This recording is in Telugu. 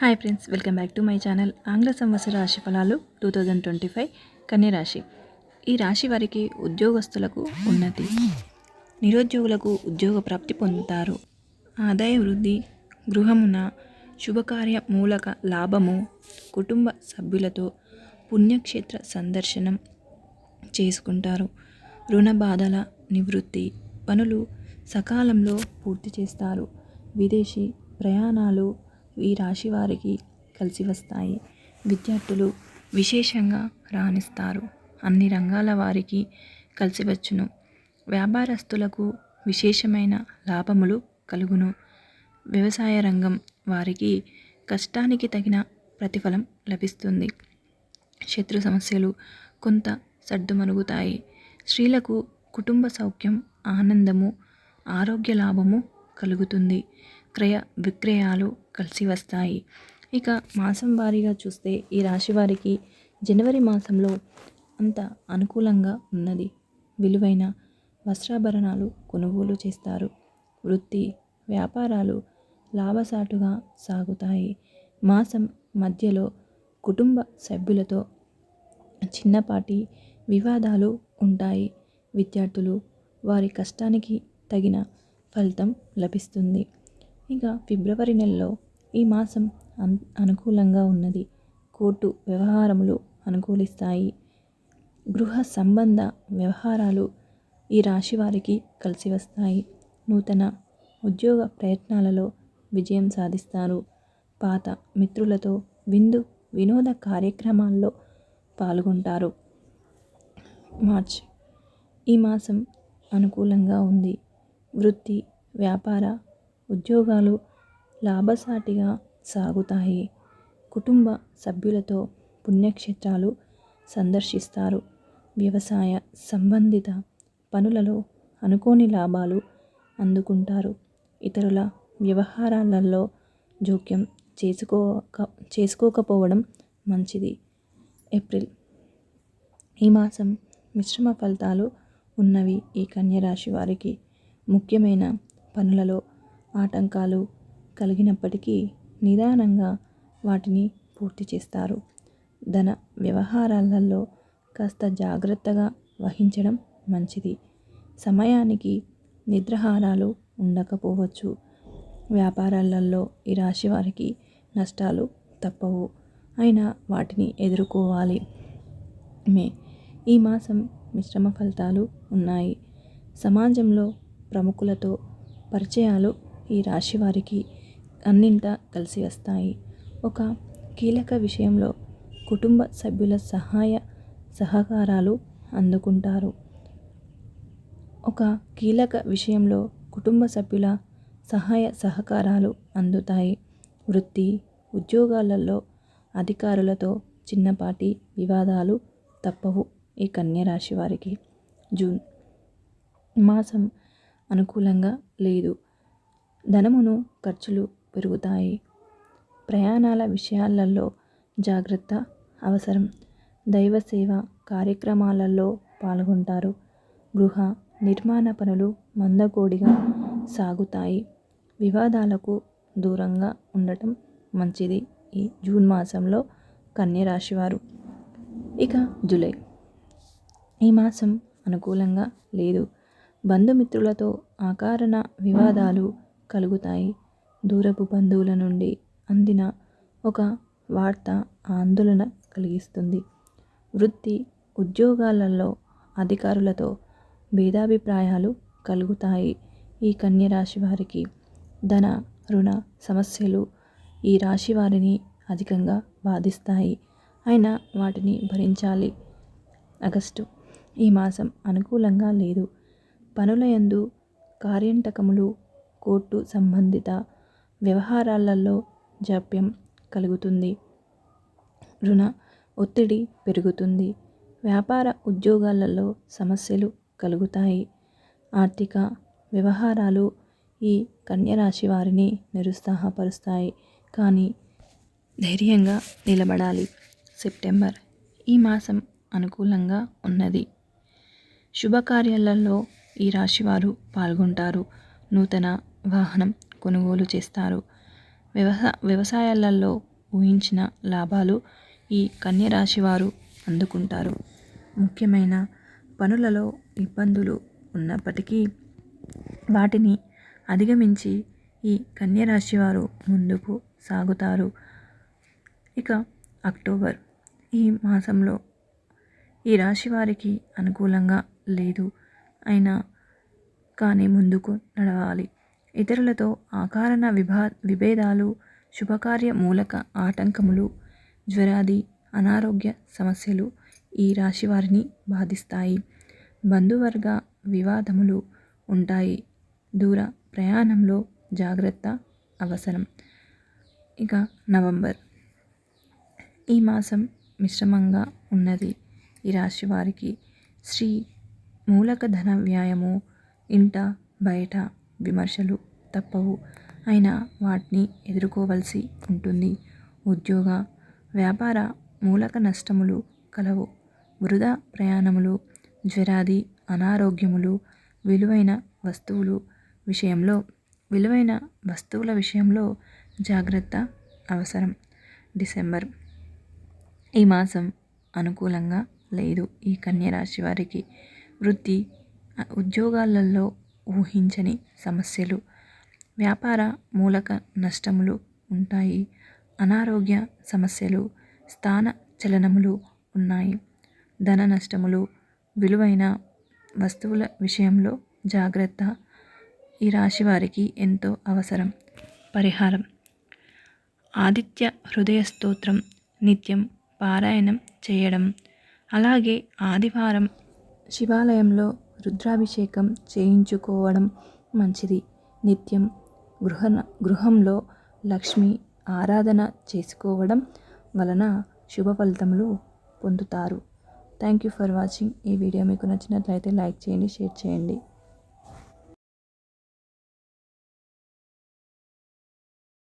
Hi friends welcome back to my channel ఆంగ్ల సంవత్సర రాశి ఫలాలు టూ థౌజండ్ ట్వంటీ ఫైవ్ కన్య రాశి ఈ రాశి వారికి ఉద్యోగస్తులకు ఉన్నతి. నిరుద్యోగులకు ఉద్యోగ ప్రాప్తి పొందుతారు. ఆదాయ వృద్ధి గృహమున శుభకార్య మూలక లాభము కుటుంబ సభ్యులతో పుణ్యక్షేత్ర సందర్శనం చేసుకుంటారు. రుణ బాధల నివృత్తి పనులు సకాలంలో పూర్తి చేస్తారు. విదేశీ ప్రయాణాలు ఈ రాశి వారికి కలిసి వస్తాయి. విద్యార్థులు విశేషంగా రాణిస్తారు. అన్ని రంగాల వారికి కలిసి వచ్చును. వ్యాపారస్తులకు విశేషమైన లాభములు కలుగును. వ్యవసాయ రంగం వారికి కష్టానికి తగిన ప్రతిఫలం లభిస్తుంది. శత్రు సమస్యలు కొంత సర్దుమరుగుతాయి స్త్రీలకు కుటుంబ సౌఖ్యం ఆనందము ఆరోగ్య లాభము కలుగుతుంది. క్రయ విక్రయాలు కలిసి వస్తాయి. ఇక మాసం వారీగా చూస్తే ఈ రాశి వారికి జనవరి మాసంలో అంత అనుకూలంగా ఉన్నది. విలువైన వస్త్రాభరణాలు కొనుగోలు చేస్తారు. వృత్తి వ్యాపారాలు లాభసాటుగా సాగుతాయి. మాసం మధ్యలో కుటుంబ సభ్యులతో చిన్నపాటి వివాదాలు ఉంటాయి. విద్యార్థులు వారి కష్టానికి తగిన ఫలితం లభిస్తుంది. ఇక ఫిబ్రవరి నెలలో ఈ మాసం అన్ అనుకూలంగా ఉన్నది. కోర్టు వ్యవహారములు అనుకూలిస్తాయి. గృహ సంబంధ వ్యవహారాలు ఈ రాశి వారికి కలిసి వస్తాయి. నూతన ఉద్యోగ ప్రయత్నాలలో విజయం సాధిస్తారు. పాత మిత్రులతో విందు వినోద కార్యక్రమాల్లో పాల్గొంటారు. మార్చ్. ఈ మాసం అనుకూలంగా ఉంది. వృత్తి వ్యాపార ఉద్యోగాలు లాభసాటిగా సాగుతాయి. కుటుంబ సభ్యులతో పుణ్యక్షేత్రాలు సందర్శిస్తారు. వ్యవసాయ సంబంధిత పనులలో అనుకోని లాభాలు అందుకుంటారు. ఇతరుల వ్యవహారాలలో జోక్యం చేసుకోక చేసుకోకపోవడం మంచిది. ఏప్రిల్. ఈ మాసం మిశ్రమ ఫలితాలు ఉన్నవి ఈ కన్యరాశి వారికి. ముఖ్యమైన పనులలో ఆటంకాలు కలిగినప్పటికీ నిదానంగా వాటిని పూర్తి చేస్తారు. ధన వ్యవహారాలలో కాస్త జాగ్రత్తగా వహించడం మంచిది. సమయానికి నిద్రాహారాలు ఉండకపోవచ్చు. వ్యాపారాలలో ఈ రాశి వారికి నష్టాలు తప్పవు. అయినా వాటిని ఎదుర్కోవాలి. మే ఈ మాసం మిశ్రమ ఫలితాలు ఉన్నాయి. సమాజంలో ప్రముఖులతో పరిచయాలు ఈ రాశి వారికి అన్నింట కలిసి వస్తాయి. ఒక కీలక విషయంలో కుటుంబ సభ్యుల సహాయ సహకారాలు అందుకుంటారు. ఒక కీలక విషయంలో కుటుంబ సభ్యుల సహాయ సహకారాలు అందుతాయి. వృత్తి ఉద్యోగాలలో అధికారులతో చిన్నపాటి వివాదాలు తప్పవు ఈ కన్యరాశి వారికి. జూన్ మాసం అనుకూలంగా లేదు. ధనమును ఖర్చులు పెరుగుతాయి. ప్రయాణాల విషయాలలో జాగ్రత్త అవసరం. దైవ సేవ కార్యక్రమాలలో పాల్గొంటారు. గృహ నిర్మాణ పనులు మందకోడిగా సాగుతాయి. వివాదాలకు దూరంగా ఉండటం మంచిది. ఈ జూన్ మాసంలో కన్య రాశివారు ఇక జూలై. ఈ మాసం అనుకూలంగా లేదు. బంధుమిత్రులతో ఆకారణ వివాదాలు కలుగుతాయి. దూరపు బంధువుల నుండి అందిన ఒక వార్త ఆందోళన కలిగిస్తుంది. వృత్తి ఉద్యోగాలలో అధికారులతో భేదాభిప్రాయాలు కలుగుతాయి. ఈ కన్య రాశి వారికి ధన రుణ సమస్యలు ఈ రాశి వారిని అధికంగా బాధిస్తాయి. అయినా వాటిని భరించాలి. ఆగస్టు ఈ మాసం అనుకూలంగా లేదు. పనుల యందు కార్యంటకములు కోర్టు సంబంధిత వ్యవహారాలలో జాప్యం కలుగుతుంది. రుణ ఒత్తిడి పెరుగుతుంది. వ్యాపార ఉద్యోగాలలో సమస్యలు కలుగుతాయి. ఆర్థిక వ్యవహారాలు ఈ కన్యరాశి వారిని నిరుత్సాహపరుస్తాయి. కానీ ధైర్యంగా నిలబడాలి. సెప్టెంబర్ ఈ మాసం అనుకూలంగా ఉన్నది. శుభకార్యాలలో ఈ రాశివారు పాల్గొంటారు. నూతన వాహనం కొనుగోలు చేస్తారు. వ్యవసా వ్యవసాయాలలో ఊహించిన లాభాలు ఈ కన్యరాశి వారు అందుకుంటారు. ముఖ్యమైన పనులలో ఇబ్బందులు ఉన్నప్పటికీ వాటిని అధిగమించి ఈ కన్యరాశి వారు ముందుకు సాగుతారు. ఇక అక్టోబర్. ఈ మాసంలో ఈ రాశి వారికి అనుకూలంగా లేదు. అయినా కానీ ముందుకు నడవాలి. ఇతరులతో ఆకారణ విభా విభేదాలు శుభకార్య మూలక ఆటంకములు జ్వరాది అనారోగ్య సమస్యలు ఈ రాశి వారిని బాధిస్తాయి. బంధువర్గ వివాదములు ఉంటాయి. దూర ప్రయాణంలో జాగ్రత్త అవసరం. ఇక నవంబర్. ఈ మాసం మిశ్రమంగా ఉన్నది. ఈ రాశి వారికి శ్రీ మూలక ధన వ్యాయము ఇంట బయట విమర్శలు తప్పవు. అయినా వాటిని ఎదుర్కోవలసి ఉంటుంది. ఉద్యోగ వ్యాపార మూలక నష్టములు కలవు. వృధా ప్రయాణములు జ్వరాది అనారోగ్యములు విలువైన వస్తువులు విషయంలో విలువైన వస్తువుల విషయంలో జాగ్రత్త అవసరం. డిసెంబర్. ఈ మాసం అనుకూలంగా లేదు ఈ కన్యరాశి వారికి. వృత్తి ఉద్యోగాలలో ఊహించని సమస్యలు. వ్యాపార మూలక నష్టములు ఉంటాయి. అనారోగ్య సమస్యలు స్థాన చలనములు ఉన్నాయి. ధన నష్టములు విలువైన వస్తువుల విషయంలో జాగ్రత్త. ఈ రాశి వారికి ఎంతో అవసరం. పరిహారం. ఆదిత్య హృదయ స్తోత్రం నిత్యం పారాయణం చేయడం. అలాగే ఆదివారం శివాలయంలో రుద్రాభిషేకం చేయించుకోవడం మంచిది. నిత్యం గృహ గృహంలో లక్ష్మి ఆరాధన చేసుకోవడం వలన శుభ ఫలితములు పొందుతారు. థ్యాంక్ యూ ఫర్ వాచింగ్ ఈ వీడియో. మీకు నచ్చినట్లయితే లైక్ చేయండి షేర్ చేయండి.